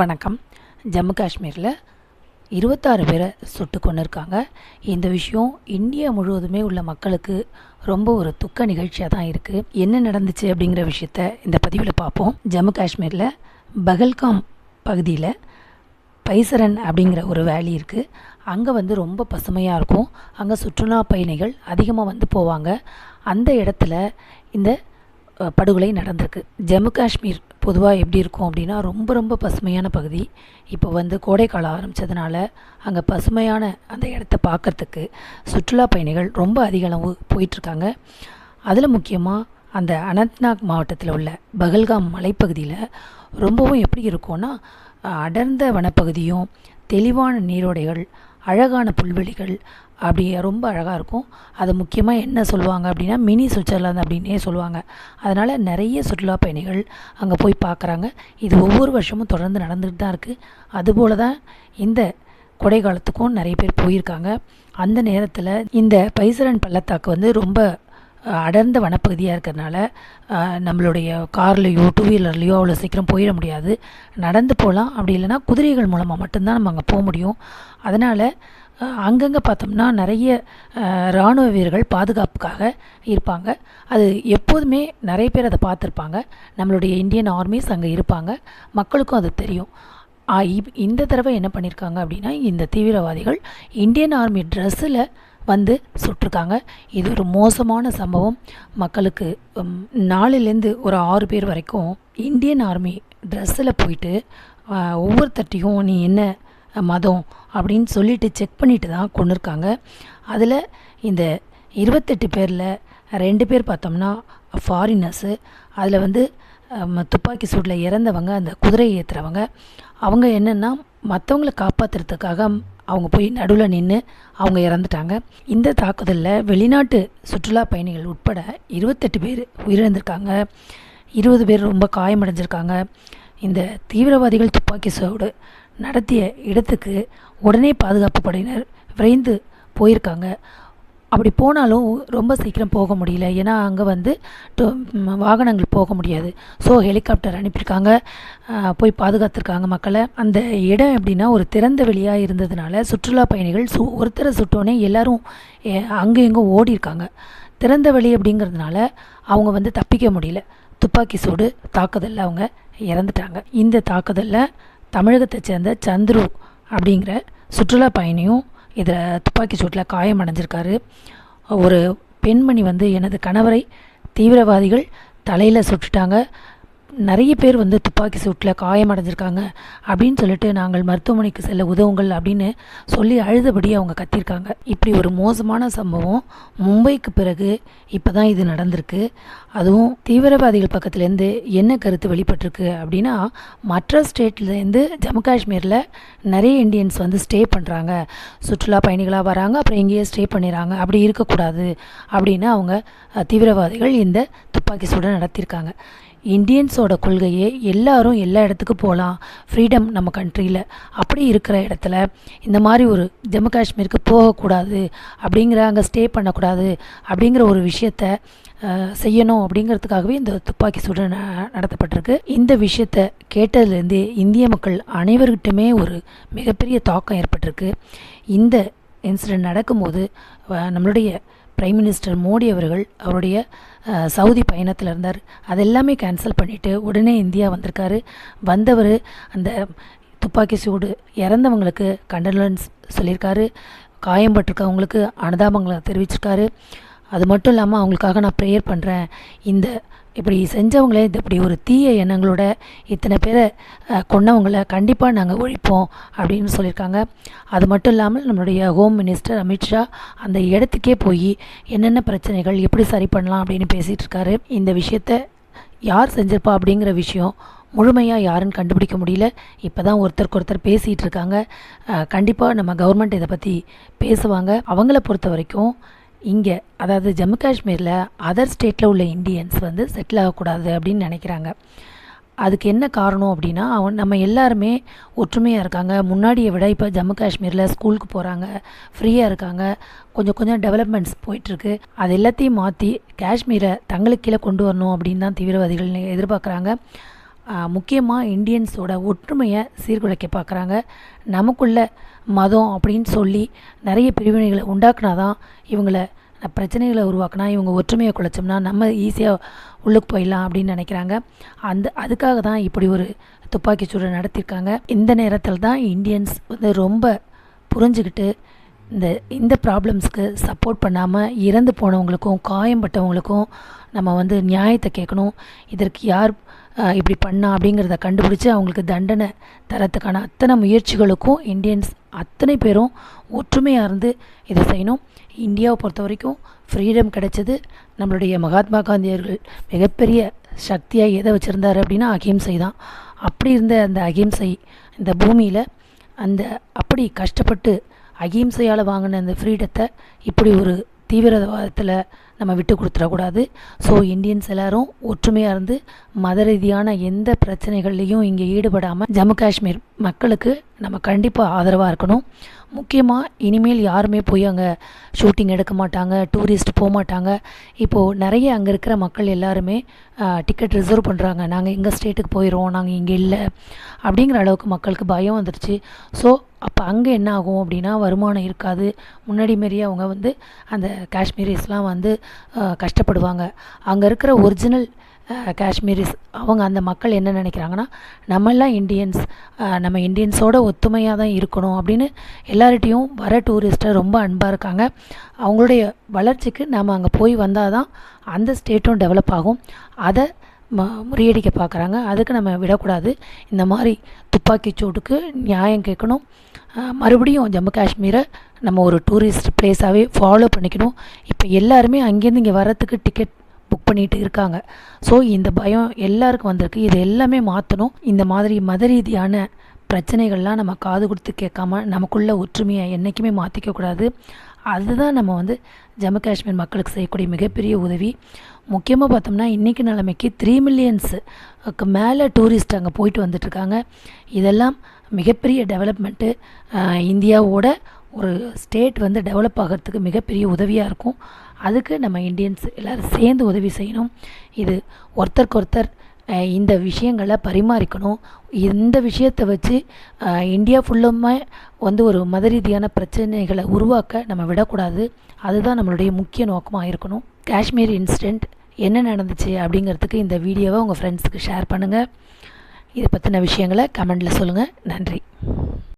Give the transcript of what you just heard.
வணக்கம். ஜம்மு காஷ்மீரில் இருபத்தாறு பேரை சுட்டு கொண்டு இருக்காங்க இந்த விஷயம் இந்தியா முழுவதுமே உள்ள மக்களுக்கு ரொம்ப ஒரு துக்க நிகழ்ச்சியாக தான் இருக்குது என்ன நடந்துச்சு அப்படிங்கிற விஷயத்த இந்த பதிவில் பார்ப்போம். ஜம்மு காஷ்மீரில் பகல்காம் பகுதியில் பைசரன் அப்படிங்கிற ஒரு வேலி இருக்குது அங்கே வந்து ரொம்ப பசுமையாக இருக்கும். அங்கே சுற்றுலா பயணிகள் அதிகமாக வந்து போவாங்க. அந்த இடத்துல இந்த படுகொலை நடந்திருக்கு. ஜம்மு காஷ்மீர் பொதுவாக எப்படி இருக்கும் அப்படின்னா ரொம்ப ரொம்ப பசுமையான பகுதி. இப்போ வந்து கோடைக்காலம் ஆரம்பித்ததுனால அங்கே பசுமையான அந்த இடத்த பார்க்குறதுக்கு சுற்றுலா பயணிகள் ரொம்ப அதிக அளவு போயிட்டுருக்காங்க. அதில் முக்கியமாக அந்த அனந்த்நாக் மாவட்டத்தில் உள்ள பகல்காம் மலைப்பகுதியில் ரொம்பவும் எப்படி இருக்கும்னா அடர்ந்த வனப்பகுதியும் தெளிவான நீரோடைகள் அழகான புல்வெளிகள் அப்படி ரொம்ப அழகாக இருக்கும். அது முக்கியமாக என்ன சொல்லுவாங்க அப்படின்னா மினி சுவிட்சர்லாந்து அப்படின்னே சொல்லுவாங்க. அதனால் நிறைய சுற்றுலா பயணிகள் அங்கே போய் பார்க்குறாங்க இது ஒவ்வொரு வருஷமும் தொடர்ந்து நடந்துகிட்டு தான் இருக்குது அதுபோல தான் இந்த கொடை காலத்துக்கும் நிறைய பேர் போயிருக்காங்க. அந்த நேரத்தில் இந்த பைசரன் பள்ளத்தாக்கு வந்து ரொம்ப அடர்ந்த வனப்பகுதியாக இருக்கிறதுனால நம்மளுடைய கார்லேயோ டூ வீலர்லேயோ அவ்வளோ சீக்கிரம் போயிட முடியாது. நடந்து போகலாம் அப்படி இல்லைன்னா குதிரைகள் மூலமாக மட்டும்தான் நம்ம அங்கே போக முடியும். அதனால் அங்கங்கே பார்த்தோம்னா நிறைய இராணுவ வீரர்கள் பாதுகாப்புக்காக இருப்பாங்க. அது எப்போதுமே நிறைய பேர் அதை பார்த்துருப்பாங்க. நம்மளுடைய இந்தியன் ஆர்மிஸ் அங்கே இருப்பாங்க. மக்களுக்கும் அது தெரியும். இப்- இந்த தடவை என்ன பண்ணியிருக்காங்க அப்படின்னா இந்த தீவிரவாதிகள் இந்தியன் ஆர்மி ட்ரெஸ்ஸில் வந்து சுட்டிருக்காங்க. இது ஒரு மோசமான சம்பவம். மக்களுக்கு நாலுலேருந்து ஒரு ஆறு பேர் வரைக்கும் இந்தியன் ஆர்மி ட்ரெஸ்ஸில் போயிட்டு ஒவ்வொருத்தட்டையும் நீ என்ன மதம் அப்படின்னு சொல்லிட்டு செக் பண்ணிட்டு தான் கொண்டுருக்காங்க. அதில் இந்த இருபத்தெட்டு பேரில் ரெண்டு பேர் பார்த்தோம்னா ஃபாரினர்ஸு அதில் வந்து துப்பாக்கி சூட்டில் இறந்தவங்க அந்த குதிரையை ஏற்றுறவங்க அவங்க என்னென்னா மற்றவங்கள காப்பாற்றுறதுக்காக அவங்க போய் நடுவில் நின்று அவங்க இறந்துட்டாங்க. இந்த தாக்குதலில் வெளிநாட்டு சுற்றுலா பயணிகள் உட்பட இருபத்தெட்டு பேர் உயிரிழந்திருக்காங்க. இருபது பேர் ரொம்ப காயமடைஞ்சிருக்காங்க. இந்த தீவிரவாதிகள் துப்பாக்கி சூடு நடத்திய இடத்துக்கு உடனே பாதுகாப்பு படையினர் விரைந்து போயிருக்காங்க. அப்படி போனாலும் ரொம்ப சீக்கிரம் போக முடியல. ஏன்னா அங்கே வந்து வாகனங்கள் போக முடியாது. ஸோ ஹெலிகாப்டர் அனுப்பியிருக்காங்க. போய் பாதுகாத்திருக்காங்க மக்களை. அந்த இடம் எப்படின்னா ஒரு திறந்த வெளியாக இருந்ததுனால சுற்றுலா பயணிகள் சு ஒருத்தரை சுட்டோன்னே எல்லோரும் அங்கே எங்கே ஓடி இருக்காங்க திறந்த வெளி அப்படிங்கிறதுனால அவங்க வந்து தப்பிக்க முடியல. துப்பாக்கி சூடு தாக்குதலில் அவங்க இறந்துட்டாங்க. இந்த தாக்குதலில் தமிழகத்தை சேர்ந்த சந்துரு அப்படிங்கிற சுற்றுலா பயணியும் இதில் துப்பாக்கி சூட்டில் காயமடைஞ்சிருக்காரு ஒரு பெண்மணி வந்து எனது கணவரை தீவிரவாதிகள் தலையில் சுட்டுட்டாங்க. நிறைய பேர் வந்து துப்பாக்கி சூட்டில் காயமடைஞ்சிருக்காங்க அப்படின்னு சொல்லிட்டு நாங்கள் மருத்துவமனைக்கு செல்ல உதவுங்கள் அப்படின்னு சொல்லி அழுதபடி அவங்க கத்திருக்காங்க. இப்படி ஒரு மோசமான சம்பவம் மும்பைக்கு பிறகு இப்போ தான் இது நடந்திருக்கு. அதுவும் தீவிரவாதிகள் பக்கத்துலேருந்து என்ன கருத்து வெளிப்பட்டிருக்கு அப்படின்னா மற்ற ஸ்டேட்லேருந்து ஜம்மு காஷ்மீரில் நிறைய இந்தியன்ஸ் வந்து ஸ்டே பண்ணுறாங்க சுற்றுலா பயணிகளாக வராங்க அப்புறம் இங்கேயே ஸ்டே பண்ணிடுறாங்க அப்படி இருக்கக்கூடாது அப்படின்னு அவங்க தீவிரவாதிகள் இந்த துப்பாக்கி சூடை நடத்தியிருக்காங்க இந்தியன்ஸோட கொள்கையே எல்லாரும் எல்லா இடத்துக்கும் போகலாம் ஃப்ரீடம் நம்ம கண்ட்ரியில் அப்படி இருக்கிற இடத்துல இந்த மாதிரி ஒரு ஜம்மு காஷ்மீருக்கு போகக்கூடாது அப்படிங்கிற அங்கே ஸ்டே பண்ணக்கூடாது அப்படிங்கிற ஒரு விஷயத்த செய்யணும் அப்படிங்கிறதுக்காகவே இந்த துப்பாக்கி சூடு ந- நடத்தப்பட்டிருக்கு. இந்த விஷயத்த கேட்டதுலேருந்தே இந்திய மக்கள் அனைவர்கிட்டுமே ஒரு மிகப்பெரிய தாக்கம் ஏற்பட்டிருக்கு. இந்த இன்சிடென்ட் நடக்கும்போது நம்மளுடைய பிரைம் மினிஸ்டர் மோடி அவர்கள் அவருடைய சவுதி பயணத்தில் இருந்தார். அதெல்லாமே கேன்சல் பண்ணிவிட்டு உடனே இந்தியா வந்திருக்காரு. வந்தவர் அந்த துப்பாக்கி சூடு இறந்தவங்களுக்கு கண்டலன்ஸ் சொல்லியிருக்காரு. காயம்பட்டிருக்கவங்களுக்கு அனுதாபங்களை தெரிவிச்சிருக்காரு. அது மட்டும் இல்லாமல் அவங்களுக்காக நான் ப்ரேயர் பண்ணுறேன் இந்த இப்படி செஞ்சவங்களே இந்த இப்படி ஒரு தீய எண்ணங்களோட இத்தனை பேரை கொன்னவங்களை கொன்னவங்கள கண்டிப்பாக நாங்கள் ஒழிப்போம் அப்படின்னு சொல்லியிருக்காங்க. அது மட்டும் இல்லாமல் நம்மளுடைய ஹோம் மினிஸ்டர் அமித்ஷா அந்த இடத்துக்கே போய் என்னென்ன பிரச்சனைகள் எப்படி சரி பண்ணலாம் அப்படின்னு பேசிகிட்டு இருக்காரு. இந்த விஷயத்த யார் செஞ்சிருப்பா அப்படிங்கிற விஷயம் முழுமையாக யாருன்னு கண்டுபிடிக்க முடியல. இப்போ தான் ஒருத்தருக்கு ஒருத்தர் பேசிகிட்டு இருக்காங்க. கண்டிப்பாக நம்ம கவர்மெண்ட் இதை பற்றி பேசுவாங்க. அவங்கள பொறுத்த வரைக்கும் இங்கே அதாவது ஜம்மு காஷ்மீரில் அதர் ஸ்டேட்டில் உள்ள இந்தியன்ஸ் வந்து செட்டில் ஆகக்கூடாது அப்படின்னு நினைக்கிறாங்க. அதுக்கு என்ன காரணம் அப்படின்னா அவன் நம்ம எல்லாருமே ஒற்றுமையாக இருக்காங்க. முன்னாடியை விட இப்போ ஜம்மு காஷ்மீரில் ஸ்கூலுக்கு போகிறாங்க ஃப்ரீயாக இருக்காங்க. கொஞ்சம் கொஞ்சம் டெவலப்மெண்ட்ஸ் போயிட்டுருக்கு. அது எல்லாத்தையும் மாற்றி காஷ்மீரை தங்களுக்கு கீழே கொண்டு வரணும் அப்படின்னு தான் தீவிரவாதிகள் எதிர்பார்க்குறாங்க. முக்கியமாக இந்தியன்ஸோட ஒற்றுமையை சீர்குலைக்க பார்க்குறாங்க. நமக்குள்ள மதம் அப்படின்னு சொல்லி நிறைய பிரிவினைகளை உண்டாக்குனா தான் இவங்களை பிரச்சனைகளை உருவாக்குனா இவங்க ஒற்றுமையை குலைச்சோம்னா நம்ம ஈஸியாக உள்ளுக்கு போயிடலாம் அப்படின்னு நினைக்கிறாங்க. அந்த அதுக்காக தான் இப்படி ஒரு துப்பாக்கிச்சூடு நடத்தியிருக்காங்க. இந்த நேரத்தில் தான் இந்தியன்ஸ் வந்து ரொம்ப புரிஞ்சுக்கிட்டு இந்த இந்த ப்ராப்ளம்ஸ்க்கு சப்போர்ட் பண்ணாமல் இறந்து போனவங்களுக்கும் காயம்பட்டவங்களுக்கும் நம்ம வந்து நியாயத்தை கேட்கணும். இதற்கு யார் இப்படி பண்ணா அப்படிங்கிறத கண்டுபிடிச்சி அவங்களுக்கு தண்டனை தரத்துக்கான அத்தனை முயற்சிகளுக்கும் இந்தியன்ஸ் அத்தனை பேரும் ஒற்றுமையாக இருந்து இதை செய்யணும். இந்தியாவை பொறுத்த வரைக்கும் ஃப்ரீடம் கிடைச்சது நம்மளுடைய மகாத்மா காந்தியர்கள் மிகப்பெரிய சக்தியாக எதை வச்சுருந்தாரு அப்படின்னா அகிம்சை தான். அப்படி இருந்த அந்த அகிம்சை இந்த பூமியில் அந்த அப்படி கஷ்டப்பட்டு அகிம்சையால் வாங்கின அந்த ஃப்ரீடத்தை இப்படி ஒரு தீவிரவாதத்தில் நம்ம விட்டு கொடுத்துடக்கூடாது. ஸோ இந்தியன்ஸ் எல்லாரும் ஒற்றுமையாக இருந்து மத ரீதியான எந்த பிரச்சனைகள்லையும் இங்கே ஈடுபடாமல் ஜம்மு காஷ்மீர் மக்களுக்கு நம்ம கண்டிப்பாக ஆதரவாக இருக்கணும். முக்கியமாக இனிமேல் யாருமே போய் அங்கே ஷூட்டிங் எடுக்க மாட்டாங்க டூரிஸ்ட் போக மாட்டாங்க. இப்போது நிறைய அங்கே இருக்கிற மக்கள் எல்லாருமே டிக்கெட் ரிசர்வ் பண்ணுறாங்க நாங்கள் எங்கள் ஸ்டேட்டுக்கு போயிடுவோம் நாங்கள் இங்கே இல்லை அப்படிங்கிற அளவுக்கு மக்களுக்கு பயம் வந்துருச்சு. ஸோ அப்போ அங்கே என்ன ஆகும் அப்படின்னா வருமானம் இருக்காது. முன்னாடி மாரியே அவங்க வந்து அந்த காஷ்மீரிஸ்லாம் வந்து கஷ்டப்படுவாங்க. அங்கே இருக்கிற ஒரிஜினல் காஷ்மீரிஸ் அவங்க அந்த மக்கள் என்ன நினைக்கிறாங்கன்னா நம்மெல்லாம் இண்டியன்ஸ் நம்ம இண்டியன்ஸோட ஒத்துமையாக தான் இருக்கணும் அப்படின்னு எல்லார்ட்டையும் வர டூரிஸ்ட்டை ரொம்ப அன்பாக இருக்காங்க. அவங்களுடைய வளர்ச்சிக்கு நாம் அங்கே போய் வந்தால் தான் அந்த ஸ்டேட்டும் டெவலப் ஆகும். அதை ம முறியடிக்க பார்க்குறாங்க அதுக்கு நம்ம விடக்கூடாது. இந்த மாதிரி துப்பாக்கி சூட்டுக்கு நியாயம் கேட்கணும். மறுபடியும் ஜம்மு காஷ்மீரை நம்ம ஒரு டூரிஸ்ட் பிளேஸாகவே ஃபாலோ பண்ணிக்கணும். இப்போ எல்லாருமே அங்கேருந்து இங்கே வரத்துக்கு டிக்கெட் புக் பண்ணிட்டு இருக்காங்க. ஸோ இந்த பயம் எல்லாருக்கும் வந்திருக்கு. இது எல்லாமே மாற்றணும் இந்த மாதிரி மத ரீதியான பிரச்சனைகள்லாம் நம்ம காது கொடுத்து கேட்காம நமக்குள்ள ஒற்றுமையை என்றைக்குமே மாற்றிக்க கூடாது. அதுதான் நம்ம வந்து ஜம்மு காஷ்மீர் மக்களுக்கு செய்யக்கூடிய மிகப்பெரிய உதவி. முக்கியமாக பார்த்தோம்னா இன்றைக்கி நிலைமைக்கு த்ரீ மில்லியன்ஸுக்கு மேலே டூரிஸ்ட் அங்கே போயிட்டு வந்துட்டுருக்காங்க இதெல்லாம் மிகப்பெரிய டெவலப்மெண்ட்டு இந்தியாவோட ஒரு ஸ்டேட் வந்து டெவலப் ஆகிறதுக்கு மிகப்பெரிய உதவியாக இருக்கும். அதுக்கு நம்ம இந்தியன்ஸ் எல்லோரும் சேர்ந்து உதவி செய்யணும். இது ஒருத்தருக்கு ஒருத்தர் இந்த விஷயங்களை பரிமாறிக்கணும். இந்த விஷயத்தை வச்சு இந்தியா ஃபுல்லுமே வந்து ஒரு மத ரீதியான பிரச்சனைகளை உருவாக்க நம்ம விடக்கூடாது. அதுதான் நம்மளுடைய முக்கிய நோக்கமாக இருக்கணும். காஷ்மீர் இன்சிடெண்ட் என்ன நடந்துச்சு அப்படிங்கிறதுக்கு இந்த வீடியோவை உங்கள் ஃப்ரெண்ட்ஸுக்கு ஷேர் பண்ணுங்கள் இதை பற்றின விஷயங்களை கமெண்டில் சொல்லுங்கள் நன்றி.